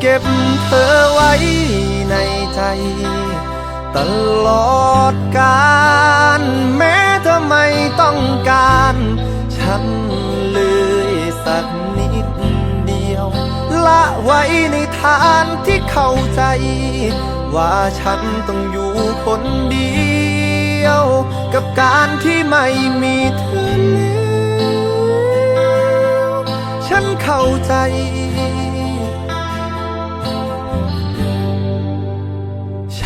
เก็บเธอไว้ในใจ ตลอดกาลแม้เธอไม่ต้องการ ฉันเลยสักนิดเดียว ละไว้ในฐานที่เข้าใจ ว่าฉันต้องอยู่คนเดียว กับการที่ไม่มีเธอแล้วฉันเข้าใจ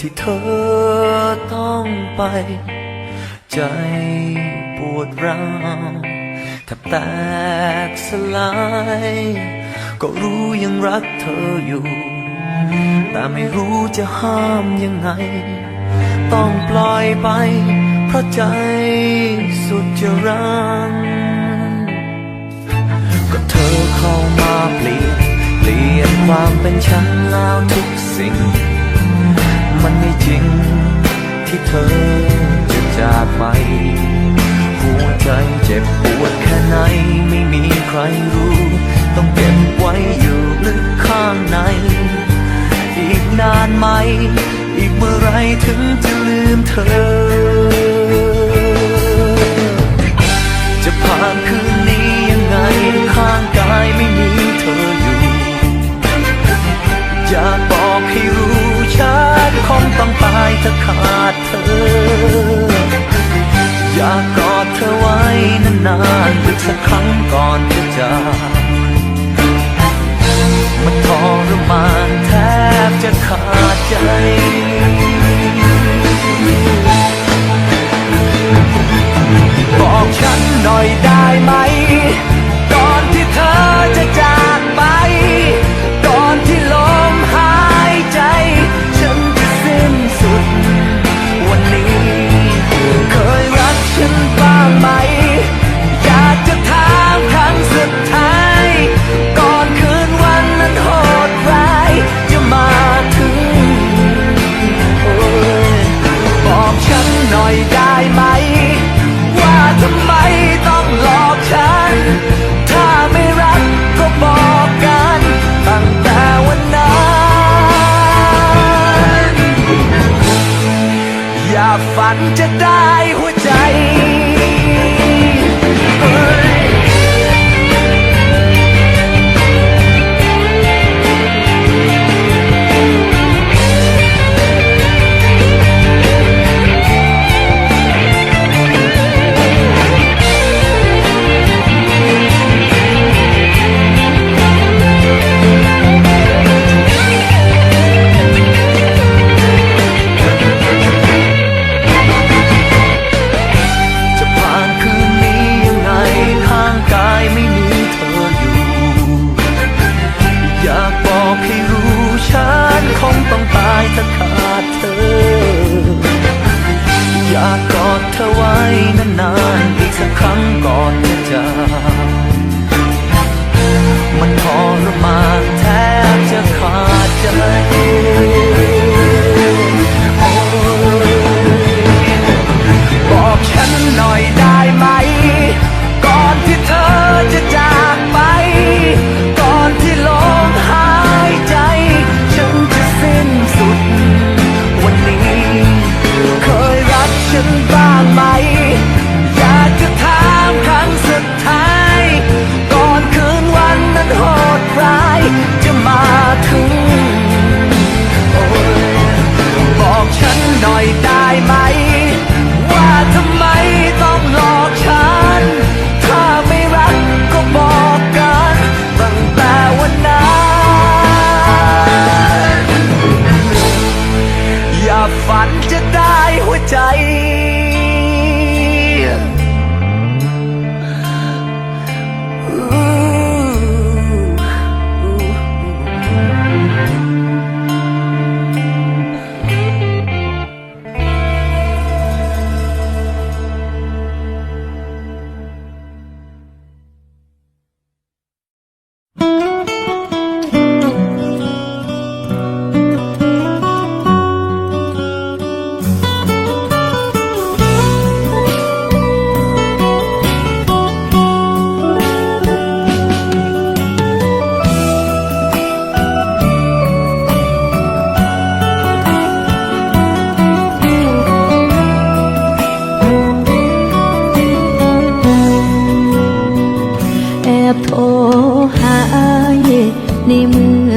ที่เธอต้องไป ใจปวดร้าวแทบแตกสลาย ก็รู้ยังรักเธออยู่ แต่ไม่รู้จะห้ามยังไง ต้องปล่อยไป เพราะใจสุดจะรังก็เธอเข้ามาเปลี่ยน เปลี่ยนความเป็นฉันแล้วทุกสิ่งันไม่จริง ที่เธอจะจากไป หัวใจเจ็บปวดแค่ไหนไม่มีใครรู้ ต้องเก็บไว้อยู่ลึกข้างใน อีกนานไหม อีกเมื่อไรถึงจะลืมเธอ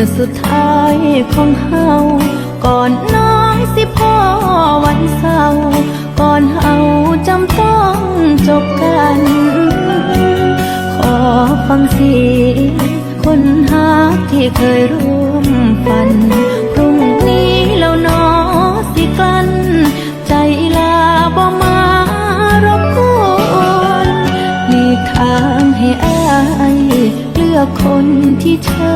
อสุดท้ายของเฮาก่อนน้องสิพ่อวันเศร้าก่อนเฮาจำต้องจบกัน ขอฟังเสียงคนหาที่เคยร่วมฝัน คนที่ใช่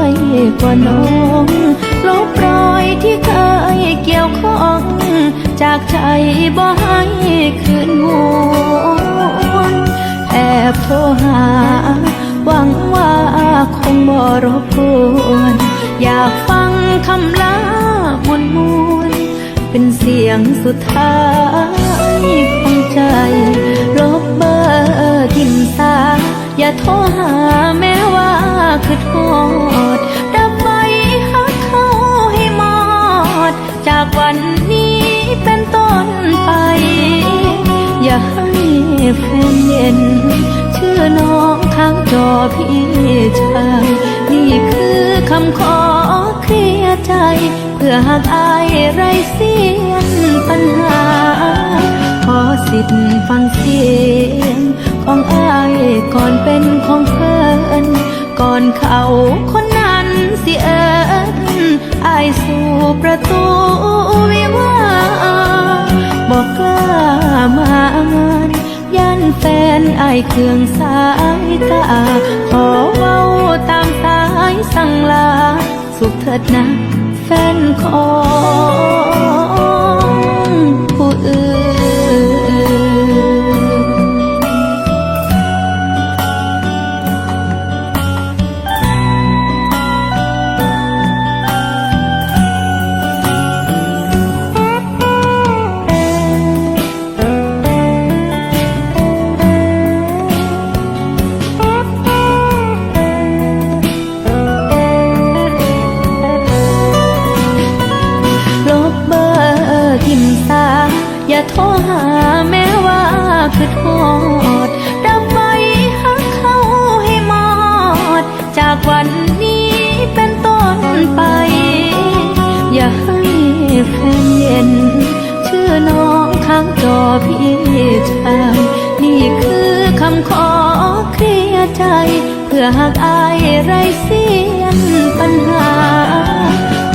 กว่าน้องลบรอยที่เคยเกี่ยวข้อง จากใจบ่ให้คืนหวนแอบโทรหา หวังว่าคงบ่รบกวนอยากฟังคำลามนมวนเป็นเสียงสุดท้ายของใจ ลบเบอร์ทิมสาอย่าโทรหา ให้แฟนเย็น ชื่อน้องทางจอพี่ชาย นี่คือคำขอเคลียใจ เพื่อหากอายไรเสียนปัญหา ขอสิทธิ์ฟังเสียง ของอายก่อนเป็นของเพิ่อนก่อนเขาคนนั้นสิเอิญอายสู่ประตูวิวา แฟนไอเครื่องสายตาขอเว้าตามสายสั่งลา สุขเถิดนะแฟนของผู้อื่น พี่ชายนี่คือคำขอเคลียร์ใจ เพื่อหากอายไรเสียนปัญหา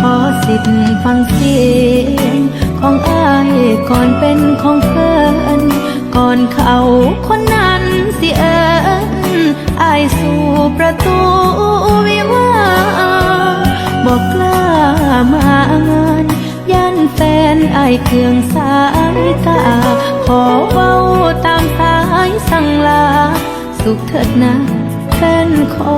ขอสิทธิ์ฟังเสียงของอายก่อนเป็นของเพิ่อนก่อนเขาคนนั้นสิเอิญอายสู่ประตูวิวาบอกกล้ามางาน ยันแฟนอายเครื่องสายตา อเว้าตามสายสั่งลา สุขเถิดนะแฟนขอ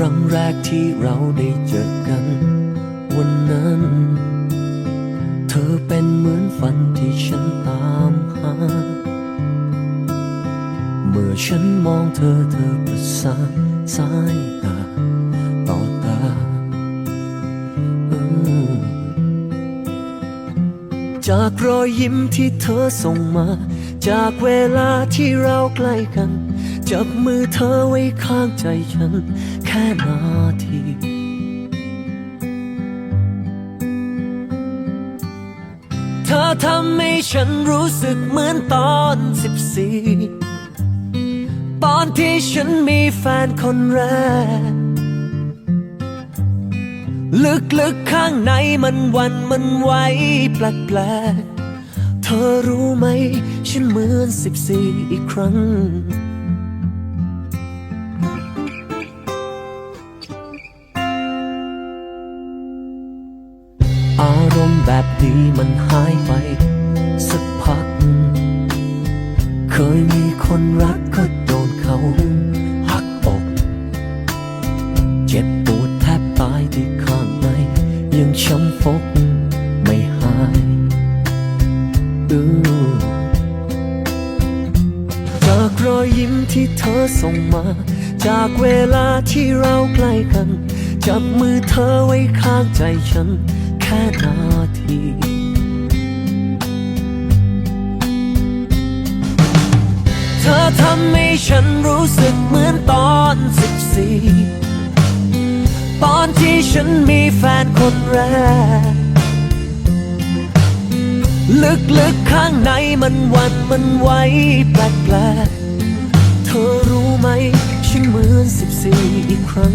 รั้งแรกที่เราได้เจอกัน วันนั้น เธอเป็นเหมือนฝันที่ฉันตามหา เมื่อฉันมองเธอเธอประสานสายตาต่อตาจากรอยยิ้มที่เธอส่งมา จากเวลาที่เราใกล้กัน จับมือเธอไว้ข้างใจฉัน แค่นาที เธอทำให้ฉันรู้สึกเหมือนตอนสิบสี่ตอนที่ฉันมีแฟนคนแรก ลึกๆข้างในมันวันมันไหวแปลกๆเธอรู้ไหม ฉันเหมือนสิบสี่อีกครั้ง มณ์แบบนี้มันหายไป สักพัก เคยมีคนรักก็โดนเขาหักอก เจ็บปวดแทบตายที่ข้างใน ยังช้ำฟกไม่หายอือจากรอยยิ้มที่เธอส่งมา จากเวลาที่เราใกล้กัน จับมือเธอไว้ข้างใจฉัน ค่นาทีเธอทำให้ฉันรู้สึกเหมือนตอนสิบสี่ตอนที่ฉันมีแฟนคนแรก ลึกๆข้างในมันหวันมันไหวแปลกๆเธอรู้ไหมฉันเหมือนสิบสี่อีกครั้ง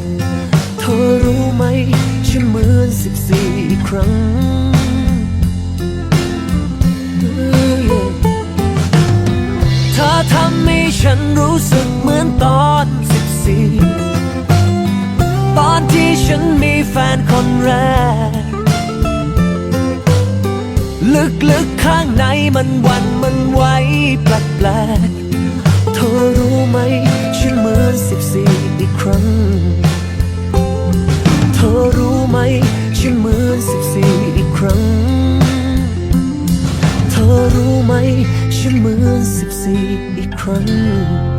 เธอรู้ไหมฉันเหมือนสิบสี่ครั้ง เธอทำให้ฉันรู้สึกเหมือนตอนสิบสี่ตอนที่ฉันมีแฟนคนแรก ลึกๆข้างในมันวันมันไหวแปลกๆเธอรู้ไหมฉันเหมือนสิบสี่อีกครั้ง รู้ไหม ฉันเหมือนสิบสี่อีกครั้ง เธอรู้ไหม ฉันเหมือนสิบสี่อีกครั้ง